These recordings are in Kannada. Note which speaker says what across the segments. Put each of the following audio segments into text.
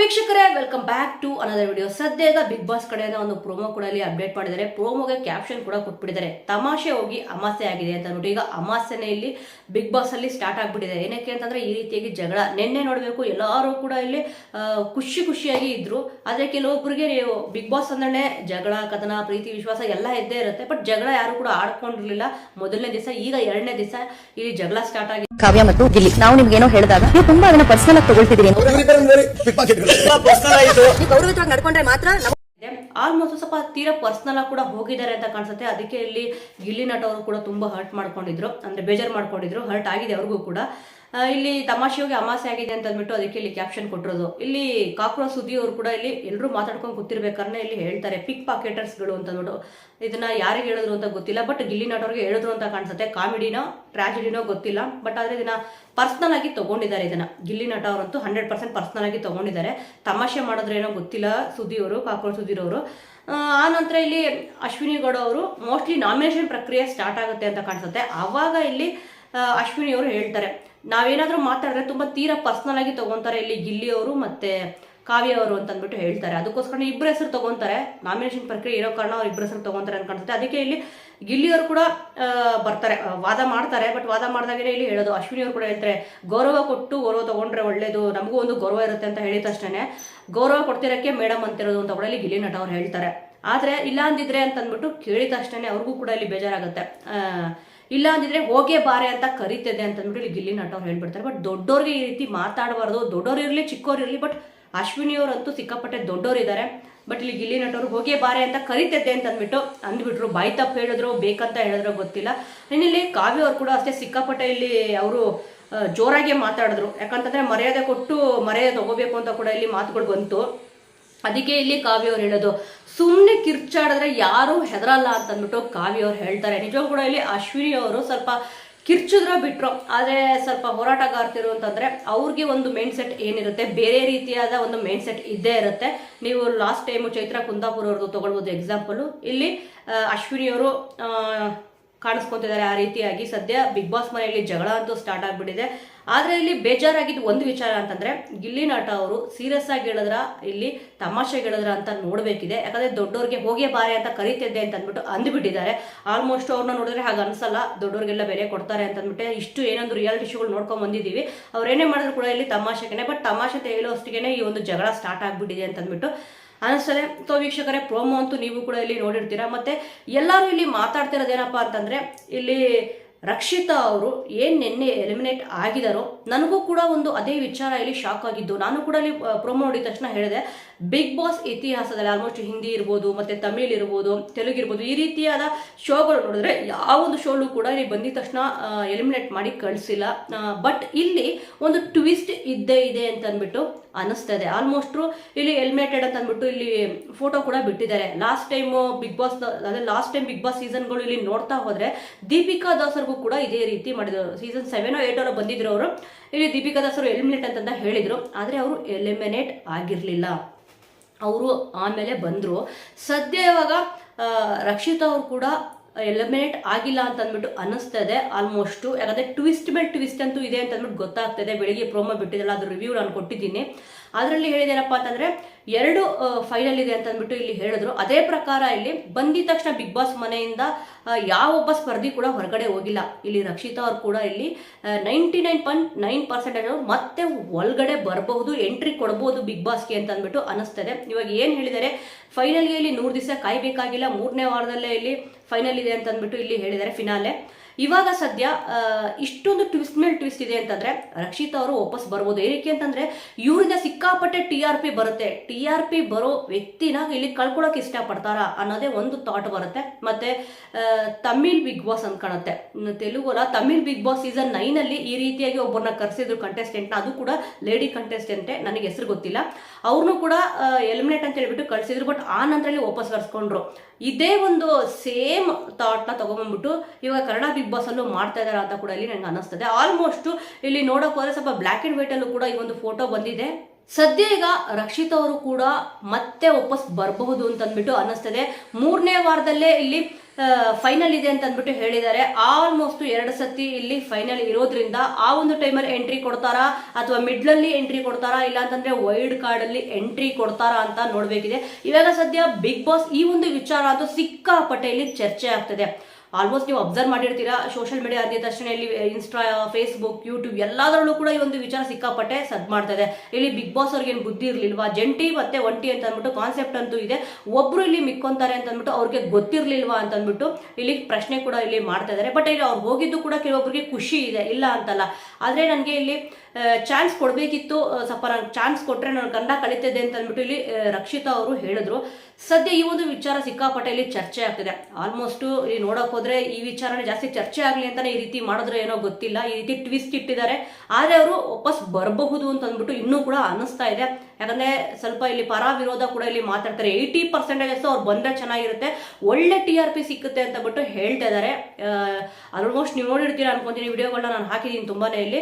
Speaker 1: ವೀಕ್ಷಕರೇ welcome back to another video ಸದ್ಯ ಈಗ ಬಿಗ್ ಬಾಸ್ ಕಡೆಯಿಂದ ಒಂದು ಪ್ರೋಮೋ ಕೂಡ ಇಲ್ಲಿ ಅಪ್ಡೇಟ್ ಮಾಡಿದ್ದಾರೆ. ಪ್ರೋಮೋಗೆ ಕ್ಯಾಪ್ಷನ್ ಕೂಡ ಕೊಟ್ಬಿಟ್ಟಿದ್ದಾರೆ. ತಮಾಷೆ ಹೋಗಿ ಅಮಾಸೆ ಆಗಿದೆ ಅಂತ ನೋಡಿ ಈಗ ಅಮಾಸೆನೆ ಇಲ್ಲಿ ಬಿಗ್ ಬಾಸ್ ಅಲ್ಲಿ ಸ್ಟಾರ್ಟ್ ಆಗ್ಬಿಟ್ಟಿದೆ. ಏನಕ್ಕೆ ಅಂತಂದ್ರೆ ಈ ರೀತಿಯಾಗಿ ಜಗಳ. ನಿನ್ನೆ ನೋಡಬೇಕು, ಎಲ್ಲರೂ ಕೂಡ ಇಲ್ಲಿ ಖುಷಿ ಖುಷಿಯಾಗಿ ಇದ್ರು. ಆದ್ರೆ ಕೆಲವೊಬ್ಬರಿಗೆ ಬಿಗ್ ಬಾಸ್ ಅಂದ್ರೆ ಜಗಳ, ಕದನ, ಪ್ರೀತಿ, ವಿಶ್ವಾಸ ಎಲ್ಲ ಇದ್ದೇ ಇರುತ್ತೆ. ಬಟ್ ಜಗಳ ಯಾರು ಕೂಡ ಆಡ್ಕೊಂಡಿರ್ಲಿಲ್ಲ. ಮೊದಲನೇ ದಿವಸ, ಈಗ ಎರಡನೇ ದಿವಸ ಇಲ್ಲಿ ಜಗಳ ಸ್ಟಾರ್ಟ್ ಆಗಿದೆ.
Speaker 2: ಕಾವ್ಯ ಮತ್ತು ಗಿಲ್ಲಿ. ನಾವು ನಿಮ್ಗೆ ಏನೋ ಹೇಳಿದಾಗ ನೀವು ತುಂಬಾ ಅದನ್ನ ಪರ್ಸನಲ್ ಆಗಿ ತಗೊಳ್ತಿದ್ದೀರಿ. ನಡ್ಕೊಂಡ್ರೆ ಮಾತ್ರ
Speaker 1: ಆಲ್ಮೋಸ್ಟ್ ಸ್ವಲ್ಪ ತೀರಾ ಪರ್ಸ್ನಲ್ ಆಗಿ ಕೂಡ ಹೋಗಿದ್ದಾರೆ ಅಂತ ಕಾಣಿಸುತ್ತೆ. ಅದಕ್ಕೆ ಇಲ್ಲಿ ಗಿಲ್ಲಿ ನಟ ಅವರು ಕೂಡ ತುಂಬಾ ಹರ್ಟ್ ಮಾಡ್ಕೊಂಡಿದ್ರು. ಅಂದ್ರೆ ಬೇಜಾರು ಮಾಡ್ಕೊಂಡಿದ್ರು. ಹರ್ಟ್ ಆಗಿದೆ ಅವ್ರಿಗೂ ಕೂಡ. ಇಲ್ಲಿ ತಮಾಷೆಗೆ ಅಮಾಸೆ ಆಗಿದೆ ಅಂತ ಅಂದ್ಬಿಟ್ಟು ಅದಕ್ಕೆ ಇಲ್ಲಿ ಕ್ಯಾಪ್ಷನ್ ಕೊಟ್ಟಿರೋದು. ಇಲ್ಲಿ ಕಾಕ್ರೋಚ್ ಸುದ್ದಿಯವರು ಕೂಡ ಇಲ್ಲಿ ಎಲ್ಲರೂ ಮಾತಾಡ್ಕೊಂಡು ಕೂತಿರ್ಬೇಕಾದ್ರೆ ಇಲ್ಲಿ ಹೇಳ್ತಾರೆ ಪಿಕ್ ಪಾಕೆಟರ್ಸ್ಗಳು ಅಂತ ಅಂದ್ಬಿಟ್ಟು. ಇದನ್ನ ಯಾರಿಗೆ ಹೇಳಿದ್ರು ಅಂತ ಗೊತ್ತಿಲ್ಲ ಬಟ್ ಗಿಲ್ಲಿ ನಟ ಅವ್ರಿಗೆ ಹೇಳಿದ್ರು ಅಂತ ಕಾಣಿಸುತ್ತೆ. ಕಾಮಿಡಿನೋ ಟ್ರಾಜಿಡಿನೋ ಗೊತ್ತಿಲ್ಲ ಬಟ್ ಆದ್ರೆ ಇದನ್ನ ಪರ್ಸ್ನಲ್ ಆಗಿ ತಗೊಂಡಿದ್ದಾರೆ ಇದನ್ನ. ಗಿಲ್ಲಿ ನಟ ಅವರಂತೂ ಹಂಡ್ರೆಡ್ ಪರ್ಸೆಂಟ್ ಪರ್ಸ್ನಲ್ ಆಗಿ ತಗೊಂಡಿದ್ದಾರೆ. ತಮಾಷೆ ಮಾಡಿದ್ರೇನೋ ಗೊತ್ತಿಲ್ಲ ಸುದ್ದಿಯವರು, ಕಾಕ್ರೋಚ್ ಸುದ್ದಿರವರು ಆ ನಂತರ ಇಲ್ಲಿ ಅಶ್ವಿನಿ ಗೌಡ ಅವರು ಮೋಸ್ಟ್ಲಿ ನಾಮಿನೇಷನ್ ಪ್ರಕ್ರಿಯೆ ಸ್ಟಾರ್ಟ್ ಆಗುತ್ತೆ ಅಂತ ಕಾಣಿಸುತ್ತೆ. ಆವಾಗ ಇಲ್ಲಿ ಅಶ್ವಿನಿ ಅವರು ಹೇಳ್ತಾರೆ, ನಾವೇನಾದರೂ ಮಾತಾಡಿದ್ರೆ ತುಂಬಾ ತೀರಾ ಪರ್ಸ್ನಲ್ ಆಗಿ ತಗೊಂತಾರೆ, ಇಲ್ಲಿ ಗಿಲ್ಲಿ ಅವರು ಮತ್ತೆ ಕಾವ್ಯ ಅವರು ಅಂತ ಅಂದ್ಬಿಟ್ಟು ಹೇಳ್ತಾರೆ. ಅದಕ್ಕೋಸ್ಕರ ಇಬ್ಬರ ಹೆಸರು ತಗೊಂತಾರೆ. ನಾಮಿನೇಷನ್ ಪ್ರಕ್ರಿಯೆ ಇರೋ ಕಾರಣ ಅವ್ರು ಇಬ್ಬರ ಹೆಸರು ತಗೊಂತಾರೆ ಅಂತ ಕಾಣಿಸುತ್ತೆ. ಅದಕ್ಕೆ ಇಲ್ಲಿ ಗಿಲ್ಲಿಯವರು ಕೂಡ ಬರ್ತಾರೆ. ವಾದ ಮಾಡ್ತಾರೆ ಬಟ್ ವಾದ ಮಾಡಿದಾಗಲೇ ಇಲ್ಲಿ ಹೇಳೋದು. ಅಶ್ವಿನಿ ಅವರು ಕೂಡ ಹೇಳ್ತಾರೆ, ಗೌರವ ಕೊಟ್ಟು ಗೌರವ ತಗೊಂಡ್ರೆ ಒಳ್ಳೇದು. ನಮಗೂ ಒಂದು ಗೌರವ ಇರುತ್ತೆ ಅಂತ ಹೇಳಿದ ತಕ್ಷಣ ಗೌರವ ಕೊಡ್ತಿರೋಕ್ಕೆ ಮೇಡಮ್ ಅಂತಿರೋದು ಅಂತ ಕೂಡ ಇಲ್ಲಿ ಗಿಲ್ಲಿ ನಟ ಅವ್ರು ಹೇಳ್ತಾರೆ. ಆದ್ರೆ ಇಲ್ಲ ಅಂದಿದ್ರೆ ಅಂತ ಅಂದ್ಬಿಟ್ಟು ಕೇಳಿದ ತಕ್ಷಣ ಅವ್ರಿಗೂ ಕೂಡ ಇಲ್ಲಿ ಬೇಜಾರಾಗುತ್ತೆ. ಇಲ್ಲ ಅಂದಿದ್ರೆ ಹೋಗೇ ಬಾರೆ ಅಂತ ಕರಿತದೆ ಅಂತ ಅಂದ್ಬಿಟ್ಟು ಇಲ್ಲಿ ಗಿಲ್ಲಿ ನಟವ್ರು ಹೇಳ್ಬಿಡ್ತಾರೆ. ಬಟ್ ದೊಡ್ಡವ್ರಿಗೆ ಈ ರೀತಿ ಮಾತಾಡಬಾರ್ದು. ದೊಡ್ಡೋರು ಇರಲಿ ಚಿಕ್ಕವ್ರು ಇರಲಿ ಬಟ್ ಅಶ್ವಿನಿ ಅವರಂತೂ ಸಿಕ್ಕಾಪಟ್ಟೆ ದೊಡ್ಡವ್ರು ಇದ್ದಾರೆ ಬಟ್ ಇಲ್ಲಿ ಗಿಲ್ಲಿ ನಟವರು ಹೋಗೇ ಬಾರೆ ಅಂತ ಕರಿತದೆ ಅಂತ ಅಂದ್ಬಿಟ್ಟು ಅಂದ್ಬಿಟ್ರು. ಬಾಯ್ ತಪ್ಪು ಹೇಳಿದ್ರು, ಬೇಕಂತ ಹೇಳಿದ್ರು, ಗೊತ್ತಿಲ್ಲ. ಇನ್ನಿಲ್ಲಿ ಕಾವ್ಯ ಅವ್ರು ಕೂಡ ಅಷ್ಟೇ ಸಿಕ್ಕಾಪಟ್ಟೆ ಇಲ್ಲಿ ಅವರು ಜೋರಾಗಿ ಮಾತಾಡಿದ್ರು. ಯಾಕಂತಂದ್ರೆ ಮರ್ಯಾದೆ ಕೊಟ್ಟು ಮರ್ಯಾದೆ ತಗೋಬೇಕು ಅಂತ ಕೂಡ ಇಲ್ಲಿ ಮಾತುಗಳು ಬಂತು. ಅದಕ್ಕೆ ಇಲ್ಲಿ ಕಾವ್ಯ ಅವ್ರು ಹೇಳೋದು ಸುಮ್ಮನೆ ಕಿರ್ಚಾಡಿದ್ರೆ ಯಾರು ಹೆದರಲ್ಲ ಅಂತ ಅಂದ್ಬಿಟ್ಟು ಕಾವ್ಯ ಅವ್ರು ಹೇಳ್ತಾರೆ. ನಿಜವೂ ಕೂಡ ಇಲ್ಲಿ ಅಶ್ವಿನಿ ಅವರು ಸ್ವಲ್ಪ ಕಿರ್ಚಿದ್ರ ಬಿಟ್ರು. ಆದರೆ ಸ್ವಲ್ಪ ಹೋರಾಟಗಾರ್ತಿರು ಅಂತಂದ್ರೆ ಅವ್ರಿಗೆ ಒಂದು ಮೈಂಡ್ ಸೆಟ್ ಏನಿರುತ್ತೆ, ಬೇರೆ ರೀತಿಯಾದ ಒಂದು ಮೈಂಡ್ ಸೆಟ್ ಇದ್ದೇ ಇರುತ್ತೆ. ನೀವು ಲಾಸ್ಟ್ ಟೈಮು ಚೈತ್ರ ಕುಂದಾಪುರ ಅವ್ರದ್ದು ತಗೊಳ್ಬೋದು ಎಕ್ಸಾಂಪಲು ಇಲ್ಲಿ ಅಶ್ವಿನಿಯವರು ಕಾಣಿಸ್ಕೊಂತಿದ್ದಾರೆ ಆ ರೀತಿಯಾಗಿ. ಸದ್ಯ ಬಿಗ್ ಬಾಸ್ ಮನೆಯಲ್ಲಿ ಜಗಳ ಅಂತೂ ಸ್ಟಾರ್ಟ್ ಆಗಿಬಿಟ್ಟಿದೆ. ಆದರೆ ಇಲ್ಲಿ ಬೇಜಾರಾಗಿದ್ದು ಒಂದು ವಿಚಾರ ಅಂತಂದರೆ, ಗಿಲ್ಲಿ ನಾಟ ಅವರು ಸೀರಿಯಸ್ ಆಗಿ ಹೇಳಿದ್ರ, ಇಲ್ಲಿ ತಮಾಷೆ ಹೇಳಿದ್ರ ಅಂತ ನೋಡಬೇಕಿದೆ. ಯಾಕಂದರೆ ದೊಡ್ಡವ್ರಿಗೆ ಹೋಗೇ ಬಾರೆ ಅಂತ ಕರೀತಿದ್ದೆ ಅಂತ ಅಂದ್ಬಿಟ್ಟು ಅಂದ್ಬಿಟ್ಟಿದ್ದಾರೆ. ಆಲ್ಮೋಸ್ಟ್ ಅವ್ರನ್ನ ನೋಡಿದ್ರೆ ಹಾಗೆ ಅನ್ಸಲ್ಲ ದೊಡ್ಡವ್ರಿಗೆಲ್ಲ ಬೆಲೆ ಕೊಡ್ತಾರೆ ಅಂತ ಅಂದ್ಬಿಟ್ಟು ಇಷ್ಟು ಏನೊಂದು ರಿಯಾಲಿಟಿ ಶೋಗಳು ನೋಡ್ಕೊಂಡು ಬಂದಿದ್ದೀವಿ. ಏನೇ ಮಾಡಿದ್ರು ಕೂಡ ಇಲ್ಲಿ ತಮಾಷೆಗೆ ಬಟ್ ತಮಾಷೆ ಹೇಳೋಷ್ಟಿಗೆ ಈ ಒಂದು ಜಗಳ ಸ್ಟಾರ್ಟ್ ಆಗಿಬಿಟ್ಟಿದೆ ಅಂತ ಅಂದ್ಬಿಟ್ಟು ಅನಿಸ್ತದೆ ಸೊ ವೀಕ್ಷಕರೇ, ಪ್ರೋಮೋ ಅಂತೂ ನೀವು ಕೂಡ ಇಲ್ಲಿ ನೋಡಿರ್ತೀರಾ. ಮತ್ತೆ ಎಲ್ಲರೂ ಇಲ್ಲಿ ಮಾತಾಡ್ತಿರೋದೇನಪ್ಪ ಅಂತಂದ್ರೆ, ಇಲ್ಲಿ ರಕ್ಷಿತಾ ಅವರು ಏನ್ ನಿನ್ನೆ ಎಲಿಮಿನೇಟ್ ಆಗಿದಾರೋ, ನನಗೂ ಕೂಡ ಒಂದು ಅದೇ ವಿಚಾರ ಇಲ್ಲಿ ಶಾಕ್ ಆಗಿದ್ದು. ನಾನು ಕೂಡ ಇಲ್ಲಿ ಪ್ರೋಮೋ ನೋಡಿದ ತಕ್ಷಣ ಹೇಳಿದೆ. ಬಿಗ್ ಬಾಸ್ ಇತಿಹಾಸದಲ್ಲಿ ಆಲ್ಮೋಸ್ಟ್ ಹಿಂದಿ ಇರ್ಬೋದು, ಮತ್ತೆ ತಮಿಳ್ ಇರ್ಬೋದು, ತೆಲುಗು ಇರ್ಬೋದು, ಈ ರೀತಿಯಾದ ಶೋಗಳು ನೋಡಿದ್ರೆ ಯಾವೊಂದು ಶೋಲು ಕೂಡ ಇಲ್ಲಿ ಬಂದಿದ ತಕ್ಷಣ ಎಲಿಮಿನೇಟ್ ಮಾಡಿ ಕಳಿಸಿಲ್ಲ. ಬಟ್ ಇಲ್ಲಿ ಒಂದು ಟ್ವಿಸ್ಟ್ ಇದ್ದೇ ಇದೆ ಅಂತ ಅಂದ್ಬಿಟ್ಟು ಇದೆ ಆಲ್ಮೋಸ್ಟ್ ಇಲ್ಲಿ ಎಲಿಮಿನೇಟೆಡ್ ಅಂತ ಅಂದ್ಬಿಟ್ಟು ಇಲ್ಲಿ ಫೋಟೋ ಕೂಡ ಬಿಟ್ಟಿದ್ದಾರೆ. ಲಾಸ್ಟ್ ಟೈಮ್ ಬಿಗ್ ಬಾಸ್ ಅಂದ್ರೆ ಲಾಸ್ಟ್ ಟೈಮ್ ಬಿಗ್ ಬಾಸ್ ಸೀಸನ್ಗಳು ಇಲ್ಲಿ ನೋಡ್ತಾ ಹೋದ್ರೆ ದೀಪಿಕಾ ದಾಸ್ ಅವ್ರಿಗೂ ಕೂಡ ಇದೇ ರೀತಿ ಮಾಡಿದ್ರು. ಸೀಸನ್ ಸೆವೆನ್ ಏಟ್ ಬಂದಿದ್ರು ಅವರು. ಇಲ್ಲಿ ದೀಪಿಕಾ ದಾಸ್ ಅವರು ಎಲಿಮಿನೇಟ್ ಅಂತ ಹೇಳಿದ್ರು. ಆದ್ರೆ ಅವರು ಎಲಿಮಿನೇಟ್ ಆಗಿರ್ಲಿಲ್ಲ. ಅವರು ಆಮೇಲೆ ಬಂದರು. ಸದ್ಯ ಇವಾಗ ರಕ್ಷಿತ ಅವರು ಕೂಡ ಎಲಿಮಿನೇಟ್ ಆಗಿಲ್ಲ ಅಂತ ಅಂದ್ಬಿಟ್ಟು ಅನಿಸ್ತದೆ ಆಲ್ಮೋಸ್ಟ್ ಯಾಕಂದ್ರೆ ಟ್ವಿಸ್ಟ್ ಮೇಲೆ ಟ್ವಿಸ್ಟ್ ಅಂತೂ ಇದೆ ಅಂತ ಅಂದ್ಬಿಟ್ಟು ಗೊತ್ತಾಗ್ತದೆ. ಬೆಳಿಗ್ಗೆ ಪ್ರೋಮೋ ಬಿಟ್ಟಿದ್ದಲ್ಲ ಅದ್ರ ರಿವ್ಯೂ ನಾನು ಕೊಟ್ಟಿದ್ದೀನಿ. ಅದರಲ್ಲಿ ಹೇಳಿದೇನಪ್ಪ ಅಂತಂದ್ರೆ, ಎರಡು ಫೈನಲ್ ಇದೆ ಅಂತ ಅಂದ್ಬಿಟ್ಟು ಇಲ್ಲಿ ಹೇಳಿದ್ರು. ಅದೇ ಪ್ರಕಾರ ಇಲ್ಲಿ ಬಂದಿದ ತಕ್ಷಣ ಬಿಗ್ ಬಾಸ್ ಮನೆಯಿಂದ ಯಾವ ಯಾವೊಬ್ಬ ಸ್ಪರ್ಧಿ ಕೂಡ ಹೊರಗಡೆ ಹೋಗಿಲ್ಲ. ಇಲ್ಲಿ ರಕ್ಷಿತಾ ಅವ್ರು ಕೂಡ ಇಲ್ಲಿ ninety nine point nine percentage ಮತ್ತೆ ಒಳಗಡೆ ಬರಬಹುದು ಎಂಟ್ರಿ ಕೊಡಬಹುದು ಬಿಗ್ ಬಾಸ್ಗೆ ಅಂತ ಅಂದ್ಬಿಟ್ಟು ಅನಿಸ್ತದೆ ಇವಾಗ ಏನು ಹೇಳಿದ್ದಾರೆ ಫೈನಲ್ಗೆ ಇಲ್ಲಿ ನೂರು ದಿವಸ ಕಾಯ್ಬೇಕಾಗಿಲ್ಲ. ಮೂರನೇ ವಾರದಲ್ಲೇ ಇಲ್ಲಿ ಫೈನಲ್ ಇದೆ ಅಂತ ಅಂದ್ಬಿಟ್ಟು ಇಲ್ಲಿ ಹೇಳಿದ್ದಾರೆ ಫಿನಾಲೆ ಇವಾಗ ಸದ್ಯ ಇಷ್ಟೊಂದು ಟ್ವಿಸ್ಟ್ ಮೇಲೆ ಟ್ವಿಸ್ಟ್ ಇದೆ ಅಂತಂದ್ರೆ, ರಕ್ಷಿತಾ ಅವರು ವಾಪಸ್ ಬರ್ಬೋದು. ಏನಕ್ಕೆ ಅಂತಂದ್ರೆ, ಇವರಿಂದ ಸಿಕ್ಕಾಪಟ್ಟೆ ಟಿ ಆರ್ ಪಿ ಬರುತ್ತೆ. ಟಿ ಆರ್ ಪಿ ಬರೋ ವ್ಯಕ್ತಿನ ಇಲ್ಲಿ ಕಳ್ಕೊಳಕ್ ಇಷ್ಟಪಡ್ತಾರ ಅನ್ನೋದೇ ಒಂದು ಥಾಟ್ ಬರುತ್ತೆ. ಮತ್ತೆ ತಮಿಳ್ ಬಿಗ್ ಬಾಸ್ ಅನ್ಕೊಳತ್ತೆ ತೆಲುಗುಲ Tamil Big Boss season nine ಅಲ್ಲಿ ಈ ರೀತಿಯಾಗಿ ಒಬ್ಬರನ್ನ ಕರೆಸಿದ್ರು ಕಂಟೆಸ್ಟೆಂಟ್ನ ಅದು ಕೂಡ ಲೇಡಿ ಕಂಟೆಸ್ಟೆಂಟೆ ನನಗೆ ಹೆಸರು ಗೊತ್ತಿಲ್ಲ. ಅವ್ರನ್ನೂ ಕೂಡ ಎಲಿಮಿನೇಟ್ ಅಂತ ಹೇಳ್ಬಿಟ್ಟು ಕಳಿಸಿದ್ರು ಬಟ್ ಆ ನಂತರಲ್ಲಿ ವಾಪಸ್ ಕರ್ಸ್ಕೊಂಡ್ರು. ಇದೇ ಒಂದು ಸೇಮ್ ಥಾಟ್ನ ತಗೊಂಡ್ಬಂದ್ಬಿಟ್ಟು ಇವಾಗ ಕನ್ನಡ ಬಿಗ್ ಬಾಸ್ ಅಲ್ಲೂ ಮಾಡ್ತಾ ಇದಾರೆ ಅಂತ ಕೂಡ ಇಲ್ಲಿ ನನಗೆ ಅನಿಸ್ತದೆ ಆಲ್ಮೋಸ್ಟ್ ಇಲ್ಲಿ ನೋಡೋಕೆ ಹೋದ್ರೆ ಸ್ವಲ್ಪ ಬ್ಲ್ಯಾಕ್ ಅಂಡ್ ವೈಟ್ ಅಲ್ಲೂ ಕೂಡ ಈ ಒಂದು ಫೋಟೋ ಬಂದಿದೆ. ಸದ್ಯ ಈಗ ರಕ್ಷಿತ್ ಅವರು ಕೂಡ ಮತ್ತೆ ವಾಪಸ್ ಬರಬಹುದು ಅಂತ ಅಂದ್ಬಿಟ್ಟು ಅನ್ನಿಸ್ತದೆ. ಮೂರನೇ ವಾರದಲ್ಲೇ ಇಲ್ಲಿ ಫೈನಲ್ ಇದೆ ಅಂತ ಅಂದ್ಬಿಟ್ಟು ಹೇಳಿದ್ದಾರೆ. ಆಲ್ಮೋಸ್ಟ್ ಎರಡು ಸತಿ ಇಲ್ಲಿ ಫೈನಲ್ ಇರೋದ್ರಿಂದ ಆ ಒಂದು ಟೈಮಲ್ಲಿ ಎಂಟ್ರಿ ಕೊಡ್ತಾರಾ ಅಥವಾ ಮಿಡ್ಲಲ್ಲಿ ಎಂಟ್ರಿ ಕೊಡ್ತಾರಾ ಇಲ್ಲ ಅಂತಂದ್ರೆ ವೈಲ್ಡ್ ಕಾರ್ಡ್ ಅಲ್ಲಿ ಎಂಟ್ರಿ ಕೊಡ್ತಾರಾ ಅಂತ ನೋಡಬೇಕಿದೆ. ಇವಾಗ ಸದ್ಯ ಬಿಗ್ ಬಾಸ್ ಈ ಒಂದು ವಿಚಾರ ಅದು ಸಿಕ್ಕಾಪಟ್ಟೆ ಇಲ್ಲಿ ಚರ್ಚೆ ಆಗ್ತದೆ. ಆಲ್ಮೋಸ್ಟ್ ನೀವು ಅಬ್ಸರ್ವ್ ಮಾಡಿರ್ತೀರಾ ಸೋಷಿಯಲ್ ಮೀಡಿಯಾ ಅಂದಿದ ತಕ್ಷಣ ಇಲ್ಲಿ ಇನ್ಸ್ಟಾ ಫೇಸ್ಬುಕ್ ಯೂಟ್ಯೂಬ್ ಎಲ್ಲದರಲ್ಲೂ ಕೂಡ ಈ ಒಂದು ವಿಚಾರ ಸಿಕ್ಕಾಪಟ್ಟೆ ಸದ್ ಮಾಡ್ತದೆ ಇಲ್ಲಿ ಬಿಗ್ ಬಾಸ್ ಅವ್ರಿಗೆ ಏನು ಬುದ್ಧಿ ಇರಲಿಲ್ವಾ? ಜಂಟಿ ಮತ್ತೆ ಒಂಟಿ ಅಂತ ಅಂದ್ಬಿಟ್ಟು ಕಾನ್ಸೆಪ್ಟ್ ಅಂತೂ ಇದೆ. ಒಬ್ರು ಇಲ್ಲಿ ಮಿಕ್ಕೊಂತಾರೆ ಅಂತ ಅಂದ್ಬಿಟ್ಟು ಅವ್ರಿಗೆ ಗೊತ್ತಿರಲಿಲ್ವಾ ಅಂತ ಅಂದ್ಬಿಟ್ಟು ಇಲ್ಲಿ ಪ್ರಶ್ನೆ ಕೂಡ ಇಲ್ಲಿ ಮಾಡ್ತಾ ಇದ್ದಾರೆ. ಬಟ್ ಇಲ್ಲಿ ಅವ್ರು ಹೋಗಿದ್ದು ಕೂಡ ಕೆಲವೊಬ್ಬರಿಗೆ ಖುಷಿ ಇದೆ, ಇಲ್ಲ ಅಂತಲ್ಲ. ಆದ್ರೆ ನನಗೆ ಇಲ್ಲಿ ಚಾನ್ಸ್ ಕೊಡಬೇಕಿತ್ತು ಸ್ವಲ್ಪ ಚಾನ್ಸ್ ಕೊಟ್ಟರೆ ನಾನು ಗಂಡ ಕಲಿತಿದ್ದೆ ಅಂತ ಅಂದ್ಬಿಟ್ಟು ಇಲ್ಲಿ ರಕ್ಷಿತಾ ಅವರು ಹೇಳಿದ್ರು. ಸದ್ಯ ಈ ಒಂದು ವಿಚಾರ ಸಿಕ್ಕಾಪಟ್ಟೆ ಇಲ್ಲಿ ಚರ್ಚೆ ಆಗ್ತಿದೆ. ಆಲ್ಮೋಸ್ಟ್ ಇಲ್ಲಿ ನೋಡಕ್ ಹೋದ್ರೆ ಈ ವಿಚಾರನೇ ಜಾಸ್ತಿ ಚರ್ಚೆ ಆಗ್ಲಿ ಅಂತಲೇ ಈ ರೀತಿ ಮಾಡಿದ್ರೆ ಏನೋ ಗೊತ್ತಿಲ್ಲ. ಈ ರೀತಿ ಟ್ವಿಸ್ಟ್ ಇಟ್ಟಿದ್ದಾರೆ. ಆದರೆ ಅವರು ವಾಪಸ್ ಬರಬಹುದು ಅಂತ ಅಂದ್ಬಿಟ್ಟು ಇನ್ನೂ ಕೂಡ ಅನ್ನಿಸ್ತಾ ಇದೆ. ಯಾಕಂದ್ರೆ ಸ್ವಲ್ಪ ಇಲ್ಲಿ ಪರ ವಿರೋಧ ಕೂಡ ಇಲ್ಲಿ ಮಾತಾಡ್ತಾರೆ. ಏಯ್ಟಿ ಪರ್ಸೆಂಟೇಜ್ ಅವ್ರು ಬಂದ್ರೆ ಚೆನ್ನಾಗಿರುತ್ತೆ. ಒಳ್ಳೆ ಟಿ ಆರ್ ಪಿ ಸಿಕ್ಕುತ್ತೆ ಅಂತ ಬಿಟ್ಟು ಹೇಳ್ತಾ ಇದ್ದಾರೆ. ಆಲ್ಮೋಸ್ಟ್ ನೀವು ನೋಡಿರ್ತೀರಾ ಅನ್ಕೊಂತೀನಿ ವಿಡಿಯೋಗಳನ್ನ ನಾನು ಹಾಕಿದ್ದೀನಿ ತುಂಬಾನೇ ಇಲ್ಲಿ.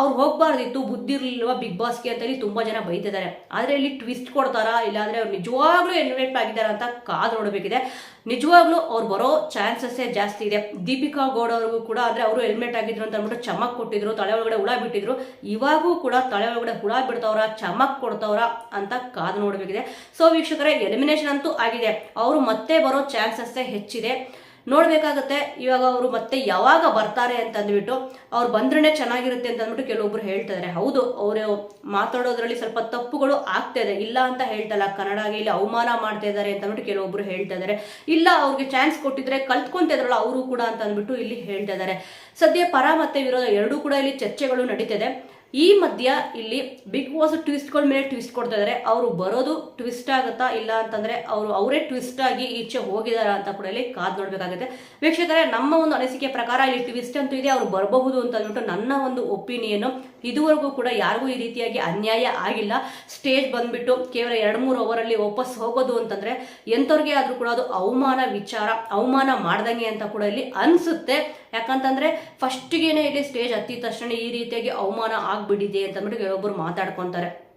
Speaker 1: ಅವ್ರು ಹೋಗ್ಬಾರ್ದಿತ್ತು ಬುದ್ಧಿ ಬಿಗ್ ಬಾಸ್ಗೆ ಅಂತ ಇಲ್ಲಿ ತುಂಬಾ ಜನ ಬೈತಿದ್ದಾರೆ. ಆದ್ರೆ ಇಲ್ಲಿ ಟ್ವಿಸ್ಟ್ ಕೊಡ್ತಾರಾ? ಇಲ್ಲಾಂದ್ರೆ ಅವ್ರು ನಿಜವಾಗ್ಲೂ ಎನ್ವೆಟ್ ಆಗಿದ್ದಾರೆ ಅಂತ ಕಾದು ನೋಡಬೇಕಿದೆ. ನಿಜವಾಗ್ಲೂ ಅವ್ರು ಬರೋ ಚಾನ್ಸಸ್ಸೇ ಜಾಸ್ತಿ ಇದೆ. ದೀಪಿಕಾ ಗೌಡ ಅವ್ರಿಗೂ ಕೂಡ ಆದ್ರೆ ಅವರು ಹೆಲ್ಮೆಟ್ ಆಗಿದ್ರು ಅಂತ ಅಂದ್ಬಿಟ್ಟು ಚಮಕ್ ಕೊಟ್ಟಿದ್ರು, ತಲೆ ಒಳಗಡೆ ಹುಳ ಬಿಟ್ಟಿದ್ರು. ಇವಾಗೂ ಕೂಡ ತಲೆ ಒಳಗಡೆ ಹುಳ ಬಿಡ್ತಾವ್ರ, ಚಮಕ್ ಕೊಡ್ತಾವ್ರ ಅಂತ ಕಾದು ನೋಡಬೇಕಿದೆ. ಸೊ ವೀಕ್ಷಕರೇ ಎಲಿಮಿನೇಷನ್ ಅಂತೂ ಆಗಿದೆ. ಅವರು ಮತ್ತೆ ಬರೋ ಚಾನ್ಸಸ್ಸೇ ಹೆಚ್ಚಿದೆ. ನೋಡ್ಬೇಕಾಗತ್ತೆ. ಇವಾಗ ಅವರು ಮತ್ತೆ ಯಾವಾಗ ಬರ್ತಾರೆ ಅಂತ ಅಂದ್ಬಿಟ್ಟು ಅವ್ರು ಬಂದ್ರೆ ಚೆನ್ನಾಗಿರುತ್ತೆ ಅಂತ ಅಂದ್ಬಿಟ್ಟು ಕೆಲವೊಬ್ರು ಹೇಳ್ತಾ ಹೌದು, ಅವರು ಮಾತಾಡೋದ್ರಲ್ಲಿ ಸ್ವಲ್ಪ ತಪ್ಪುಗಳು ಆಗ್ತಾ ಇದೆ. ಇಲ್ಲ ಅಂತ ಹೇಳ್ತಲ್ಲ, ಕನ್ನಡ ಇಲ್ಲಿ ಅವಮಾನ ಮಾಡ್ತಾ ಇದ್ದಾರೆ ಅಂತ ಅಂದ್ಬಿಟ್ಟು ಕೆಲವೊಬ್ರು ಹೇಳ್ತಾ ಇದ್ದಾರೆ ಇಲ್ಲ, ಅವ್ರಿಗೆ ಚಾನ್ಸ್ ಕೊಟ್ಟಿದ್ರೆ ಕಲ್ತ್ಕೊಂತ ಇದ್ರಲ್ಲ, ಅವರು ಕೂಡ ಅಂತ ಅಂದ್ಬಿಟ್ಟು ಇಲ್ಲಿ ಹೇಳ್ತಾ ಇದ್ದಾರೆ ಸದ್ಯ ಪರ ಮತ್ತೆ ವಿರೋಧ ಎರಡೂ ಕೂಡ ಇಲ್ಲಿ ಚರ್ಚೆಗಳು ನಡೀತಿದೆ ಈ ಮಧ್ಯ ಇಲ್ಲಿ ಬಿಗ್ ಬಾಸ್ ಟ್ವಿಸ್ಟ್ಗಳ ಮೇಲೆ ಟ್ವಿಸ್ಟ್ ಕೊಡ್ತಾ ಇದ್ದಾರೆ ಅವರು ಬರೋದು ಟ್ವಿಸ್ಟ್ ಆಗುತ್ತಾ ಇಲ್ಲ ಅಂತಂದ್ರೆ ಅವರು ಅವರೇ ಟ್ವಿಸ್ಟ್ ಆಗಿ ಈಚೆ ಹೋಗಿದಾರ ಅಂತ ಕೂಡ ಇಲ್ಲಿ ಕಾದ್ ನೋಡ್ಬೇಕಾಗುತ್ತೆ. ವೀಕ್ಷಕರೇ, ನಮ್ಮ ಒಂದು ಅನಿಸಿಕೆ ಪ್ರಕಾರ ಇಲ್ಲಿ ಟ್ವಿಸ್ಟ್ ಅಂತೂ ಇದೆ, ಅವ್ರು ಬರಬಹುದು ಅಂತ ಅಂದ್ಬಿಟ್ಟು ನನ್ನ ಒಂದು ಒಪಿನಿಯನ್ ಇದುವರೆಗೂ ಕೂಡ ಯಾರಿಗೂ ಈ ರೀತಿಯಾಗಿ ಅನ್ಯಾಯ ಆಗಿಲ್ಲ. ಸ್ಟೇಜ್ ಬಂದ್ಬಿಟ್ಟು ಕೇವಲ ಎರಡು ಮೂರು ಓವರಲ್ಲಿ ವಾಪಸ್ ಹೋಗೋದು ಅಂತಂದ್ರೆ ಎಂಥವ್ರಿಗೆ ಆದ್ರೂ ಕೂಡ ಅದು ಅವಮಾನ ವಿಚಾರ, ಅವಮಾನ ಮಾಡ್ದಂಗೆ ಅಂತ ಕೂಡ ಇಲ್ಲಿ ಅನ್ಸುತ್ತೆ. ಯಾಕಂತಂದ್ರೆ ಫಸ್ಟ್ಗೆನೆ ಇಲ್ಲಿ ಸ್ಟೇಜ್ ಹತ್ತಿದ ತಕ್ಷಣ ಈ ರೀತಿಯಾಗಿ ಅವಮಾನ ಆಗ್ಬಿಟ್ಟಿದೆ ಅಂತ ಅಂದ್ಬಿಟ್ಟು ಕೆಲವೊಬ್ಬರು ಮಾತಾಡ್ಕೊಂತಾರೆ.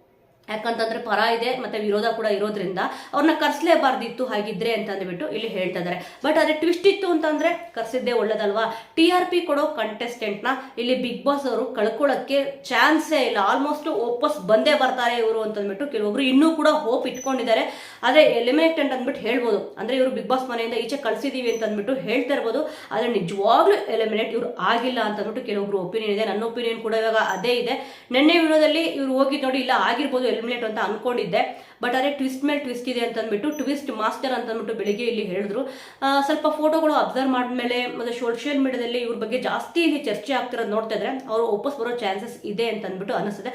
Speaker 1: ಯಾಕಂತಂದ್ರೆ ಪರ ಇದೆ, ಮತ್ತೆ ವಿರೋಧ ಕೂಡ ಇರೋದ್ರಿಂದ ಅವ್ರನ್ನ ಕರ್ಸ್ಲೇಬಾರ್ದಿತ್ತು ಹಾಗಿದ್ರೆ ಅಂತ ಅಂದ್ಬಿಟ್ಟು ಇಲ್ಲಿ ಹೇಳ್ತಾ ಇದಾರೆ ಬಟ್ ಅದೇ ಟ್ವಿಸ್ಟ್ ಇತ್ತು ಅಂತಂದ್ರೆ ಕರ್ಸಿದ್ದೆ ಒಳ್ಳೇದಲ್ವಾ? ಟಿ ಆರ್ ಪಿ ಕೊಡೋ ಕಂಟೆಸ್ಟೆಂಟ್ನ ಇಲ್ಲಿ ಬಿಗ್ ಬಾಸ್ ಅವರು ಕಳ್ಕೊಳ್ಳೋಕ್ಕೆ ಚಾನ್ಸೇ ಇಲ್ಲ. ಆಲ್ಮೋಸ್ಟ್ ವಾಪಸ್ ಬಂದೇ ಬರ್ತಾರೆ ಇವರು ಅಂತ ಅಂದ್ಬಿಟ್ಟು ಕೆಲವೊಬ್ರು ಇನ್ನೂ ಕೂಡ ಹೋಪ್ ಇಟ್ಕೊಂಡಿದ್ದಾರೆ. ಆದ್ರೆ ಅಂತ ಅಂದ್ಬಿಟ್ಟು ಹೇಳ್ಬೋದು. ಅಂದ್ರೆ ಇವರು ಬಿಗ್ ಬಾಸ್ ಮನೆಯಿಂದ ಈಚೆ ಕಳ್ಸಿದೀವಿ ಅಂತ ಅಂದ್ಬಿಟ್ಟು ಹೇಳ್ತಾ ಇರ್ಬೋದು. ಆದ್ರೆ ನಿಜವಾಗ್ಲೂ ಎಲಿಮಿನೇಟ್ ಇವರು ಆಗಿಲ್ಲ ಅಂತ ಅಂದ್ಬಿಟ್ಟು ಕೆಲವೊಬ್ರು ಒಪಿನಿಯನ್ ಇದೆ. ನನ್ನ ಒಪಿನಿಯನ್ ಕೂಡ ಇವಾಗ ಅದೇ ಇದೆ. ನಿನ್ನೆ ವಿಡಿಯೋದಲ್ಲಿ ಇವ್ರು ಹೋಗಿ ನೋಡಿ, ಇಲ್ಲ ಆಗಿರ್ಬೋದು ಎಲಿಮಿನೇಟ್ ಅಂತ ಅನ್ಕೊಂಡಿದ್ದೆ. ಬಟ್ ಅದೇ ಟ್ವಿಸ್ಟ್ ಮೇಲೆ ಟ್ವಿಸ್ಟ್ ಇದೆ ಅಂತ ಅಂದ್ಬಿಟ್ಟು ಟ್ವಿಸ್ಟ್ ಮಾಸ್ಟರ್ ಅಂತ ಅಂದ್ಬಿಟ್ಟು ಬೆಳಿಗ್ಗೆ ಇಲ್ಲಿ ಹೇಳಿದ್ರು. ಸ್ವಲ್ಪ ಫೋಟೋಗಳು ಅಬ್ಸರ್ವ್ ಮಾಡಿದ್ಮೇಲೆ ಮತ್ತೆ ಸೋಷಿಯಲ್ ಮೀಡಿಯಾದಲ್ಲಿ ಇವ್ರ ಬಗ್ಗೆ ಜಾಸ್ತಿ ಚರ್ಚೆ ಆಗ್ತಿರೋದು ನೋಡ್ತಾ ಇದ್ರೆ ಅವರು ವಾಪಸ್ ಬರೋ ಚಾನ್ಸಸ್ ಇದೆ ಅಂತ ಅಂದ್ಬಿಟ್ಟು ಅನಿಸ್ತದೆ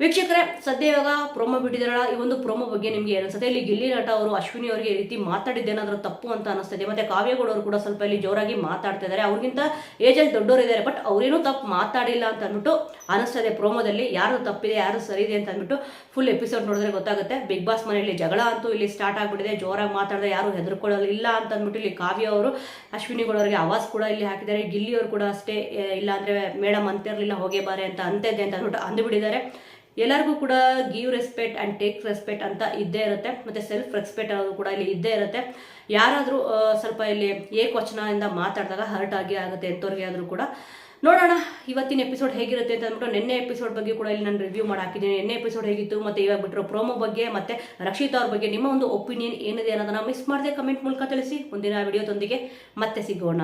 Speaker 1: ವೀಕ್ಷಕರೇ, ಸದ್ಯ ಇವಾಗ ಪ್ರೋಮೋ ಬಿಟ್ಟಿದಾರಲ್ಲ ಈ ಒಂದು ಪ್ರೋಮೋ ಬಗ್ಗೆ ನಿಮಗೆ ಅನಿಸುತ್ತೆ ಇಲ್ಲಿ ಗಿಲ್ಲಿ ನಟ ಅವರು ಅಶ್ವಿನಿ ಅವರಿಗೆ ಈ ರೀತಿ ಮಾತಾಡಿದ್ದೇನಾದ್ರೂ ತಪ್ಪು ಅಂತ ಅನಿಸ್ತದೆ. ಮತ್ತೆ ಕಾವ್ಯಗೌಡ ಅವರು ಕೂಡ ಸ್ವಲ್ಪ ಇಲ್ಲಿ ಜೋರಾಗಿ ಮಾತಾಡ್ತಾ ಇದ್ದಾರೆ. ಅವ್ರಿಗಿಂತ ಏಜಲ್ಲಿ ದೊಡ್ಡವರು ಇದ್ದಾರೆ ಬಟ್ ಅವರೇನು ತಪ್ಪು ಮಾತಾಡಿಲ್ಲ ಅಂತ ಅಂದ್ಬಿಟ್ಟು ಅನಿಸ್ತದೆ ಪ್ರೋಮೋದಲ್ಲಿ ಯಾರು ತಪ್ಪಿದೆ ಯಾರು ಸರಿ ಇದೆ ಅಂತ ಅಂದ್ಬಿಟ್ಟು ಫುಲ್ ಎಪಿಸೋಡ್ ನೋಡಿದ್ರೆ ಗೊತ್ತಾಗುತ್ತೆ. ಬಿಗ್ ಬಾಸ್ ಮನೆಯಲ್ಲಿ ಜಗಳ ಅಂತೂ ಇಲ್ಲಿ ಸ್ಟಾರ್ಟ್ ಆಗ್ಬಿಟ್ಟಿದೆ. ಜೋರಾಗಿ ಮಾತಾಡಿದ್ರೆ ಯಾರು ಹೆದರ್ಕೊಳ್ಳೋದಿಲ್ಲ ಅಂತ ಅಂದ್ಬಿಟ್ಟು ಇಲ್ಲಿ ಕಾವ್ಯ ಅವರು ಅಶ್ವಿನಿ ಗೌಡ ಅವರಿಗೆ ಆವಾಜ್ ಕೂಡ ಇಲ್ಲಿ ಹಾಕಿದ್ದಾರೆ. ಗಿಲ್ಲಿ ಅವರು ಕೂಡ ಅಷ್ಟೇ ಇಲ್ಲ ಅಂದ್ರೆ ಮೇಡಮ್ ಅಂತಿರಲಿಲ್ಲ, ಹೋಗೇ ಬಾರೆ ಅಂತ ಅಂತಿದ್ದೆ ಅಂತ ಅಂದ್ಬಿಟ್ಟು ಅಂದ್ಬಿಟ್ಟಿದ್ದಾರೆ. ಎಲ್ಲರಿಗೂ ಕೂಡ give respect and take respect ಅಂತ ಇದ್ದೇ ಇರುತ್ತೆ. ಮತ್ತು ಸೆಲ್ಫ್ ರೆಸ್ಪೆಕ್ಟ್ ಅನ್ನೋದು ಕೂಡ ಇಲ್ಲಿ ಇದ್ದೇ ಇರುತ್ತೆ. ಯಾರಾದರೂ ಸ್ವಲ್ಪ ಇಲ್ಲಿ ಏಕವಚನದಿಂದ ಮಾತಾಡಿದಾಗ ಹರ್ಟ್ ಆಗಿ ಆಗುತ್ತೆ ಎಂಥವ್ರಿಗೆ ಆದರೂ ಕೂಡ. ನೋಡೋಣ, ಇವತ್ತಿನ ಎಪಿಸೋಡ್ ಹೇಗಿರುತ್ತೆ ಅಂತ ಅಂದ್ಬಿಟ್ಟು ನಿನ್ನೆ ಎಪಿಸೋಡ್ ಬಗ್ಗೆ ಕೂಡ ಇಲ್ಲಿ ನಾನು ರಿವ್ಯೂ ಮಾಡಿ ಹಾಕಿದ್ದೀನಿ. ನಿನ್ನೆ ಎಪಿಸೋಡ್ ಹೇಗಿತ್ತು, ಮತ್ತು ಇವಾಗ ಬಿಟ್ಟಿರೋ ಪ್ರೋಮೋ ಬಗ್ಗೆ, ಮತ್ತು ರಕ್ಷಿತಾ ಅವ್ರ ಬಗ್ಗೆ ನಿಮ್ಮ ಒಂದು ಒಪಿನಿಯನ್ ಏನಿದೆ ಅನ್ನೋದನ್ನ ಮಿಸ್ ಮಾಡದೆ ಕಮೆಂಟ್ ಮೂಲಕ ತಿಳಿಸಿ. ಮುಂದಿನ ವಿಡಿಯೋದೊಂದಿಗೆ ಮತ್ತೆ ಸಿಗೋಣ.